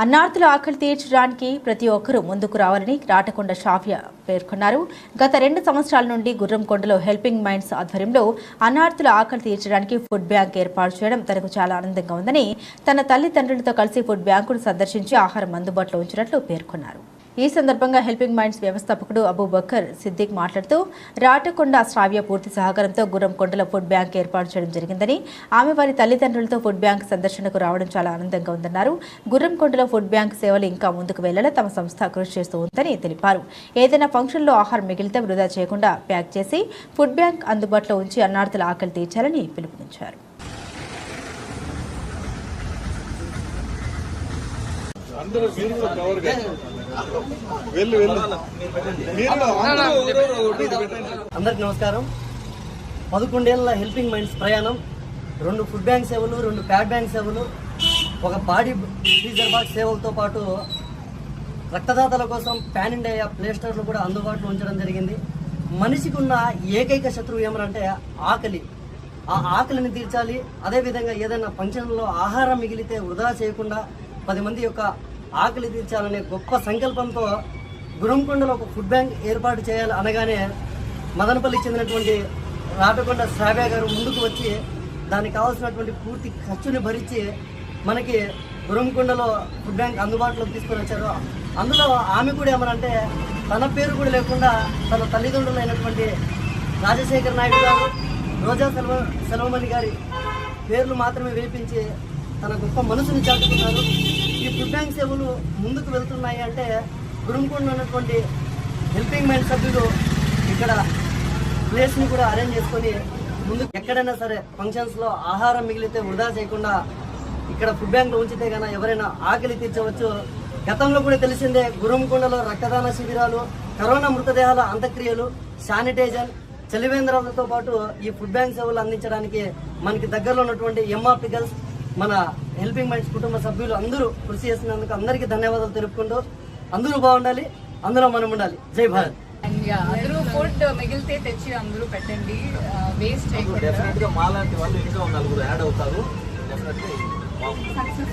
అన్నార్థుల ఆకలి తీర్చడానికి ప్రతి ఒక్కరూ ముందుకు రావాలని రాటకొండ షాఫియా పేర్కొన్నారు. గత రెండు సంవత్సరాల నుండి గుర్రంకొండలో హెల్పింగ్ మైండ్స్ ఆధ్వర్యంలో అన్నార్థుల ఆకలి తీర్చడానికి ఫుడ్ బ్యాంక్ ఏర్పాటు చేయడం తనకు చాలా ఆనందంగా ఉందని తన తల్లిదండ్రులతో కలిసి ఫుడ్ బ్యాంకును సందర్శించి ఆహారం అందుబాటులో ఉంచినట్లు పేర్కొన్నారు. ఈ సందర్భంగా హెల్పింగ్ మైండ్స్ వ్యవస్థాపకుడు అబూబకర్ సిద్దిక్ మాట్లాడుతూ రాటకొండ శ్రావ్య పూర్తి సహకారంతో గుర్రంకొండలో ఫుడ్ బ్యాంక్ ఏర్పాటు చేయడం జరిగిందని ఆమె వారి తల్లిదండ్రులతో ఫుడ్ బ్యాంక్ సందర్శనకు రావడం చాలా ఆనందంగా ఉందన్నారు. గుర్రంకొండలో ఫుడ్ బ్యాంక్ సేవలు ఇంకా ముందుకు వెళ్ళేలా తమ సంస్థ కృషి చేస్తూ ఉందని తెలిపారు. ఏదైనా ఫంక్షన్లో ఆహారం మిగిలితే వృధా చేయకుండా ప్యాక్ చేసి ఫుడ్ బ్యాంక్ అందుబాటులో ఉంచి అన్నార్థుల ఆకలి తీర్చాలని పిలుపునిచ్చారు. అందరూ మీరు కూడా కవర్ కాదు వెళ్ళు వెళ్ళు. మీరు కూడా అందరూ అందరికి నమస్కారం. పదకొండేళ్ళ హెల్పింగ్ మైండ్స్ ప్రయాణం. రెండు ఫుడ్ బ్యాంక్ సేవలు రెండు ప్యాడ్ బ్యాంక్ సేవలు ఒక బాడీ ఫ్రీజర్ బాక్స్ సేవలతో పాటు రక్తదాతల కోసం పాన్ ఇండియా ప్లేస్టర్లు కూడా అందుబాటులో ఉంచడం జరిగింది. మనిషికి ఉన్న ఏకైక శత్రువు ఏమనంటే ఆకలి. ఆ ఆకలిని తీర్చాలి. అదేవిధంగా ఏదైనా ఫంక్షన్లో ఆహారం మిగిలితే వృధా చేయకుండా పది మంది యొక్క ఆకలి తీర్చాలనే గొప్ప సంకల్పంతో గురంకొండలో ఒక ఫుడ్ బ్యాంక్ ఏర్పాటు చేయాలి అనగానే మదనపల్లికి చెందినటువంటి రాటకొండ శ్రావ్య గారు ముందుకు వచ్చి దానికి కావాల్సినటువంటి పూర్తి ఖర్చుని భరించి మనకి గురంకొండలో ఫుడ్ బ్యాంక్ అందుబాటులోకి తీసుకొని వచ్చారు. అందులో ఆమె కూడా ఏమనంటే తన పేరు కూడా లేకుండా తన తల్లిదండ్రులు అయినటువంటి రాజశేఖర్ నాయుడు గారు రోజా సెలవ సెలవమణి గారి పేర్లు మాత్రమే వేపించి తన గొప్ప మనసుని చాటుకున్నారు. ఈ సేవలు ముందుకు వెళ్తున్నాయి అంటే గురుంకుండ ఉన్నటువంటి హెల్పింగ్ మైండ్ సభ్యులు ఇక్కడ ప్లేస్ని కూడా అరేంజ్ చేసుకొని ముందు ఎక్కడైనా సరే ఫంక్షన్స్లో ఆహారం మిగిలితే వృధా చేయకుండా ఇక్కడ ఫుడ్ బ్యాంక్లో ఉంచితే కన్నా ఎవరైనా ఆకలి తీర్చవచ్చు. గతంలో కూడా తెలిసిందే గురంకొండలో రక్తదాన శిబిరాలు కరోనా మృతదేహాల అంత్యక్రియలు శానిటైజర్ చలివేంద్రాలతో పాటు ఈ ఫుడ్ బ్యాంక్ సేవలు అందించడానికి మనకి దగ్గరలో ఉన్నటువంటి ఎంఆర్పి గర్ల్స్ మన హెల్పింగ్ మైండ్స్ కుటుంబ సభ్యులు అందరూ కృషి చేసినందుకు అందరికీ ధన్యవాదాలు తెలుపుకుంటూ అందరూ బాగుండాలి అందులో మనం ఉండాలి జై భారత్. అందరూ ఫుడ్ మిగిలితే తెచ్చి అందరూ పెట్టండి వేస్ట్ చేయకుండా. డెఫినెట్గా మాలాంటి వాళ్ళు ఇంకా నలుగురు యాడ్ అవుతారు. డెఫినెట్లీ బాగుంటుంది. సక్సెస్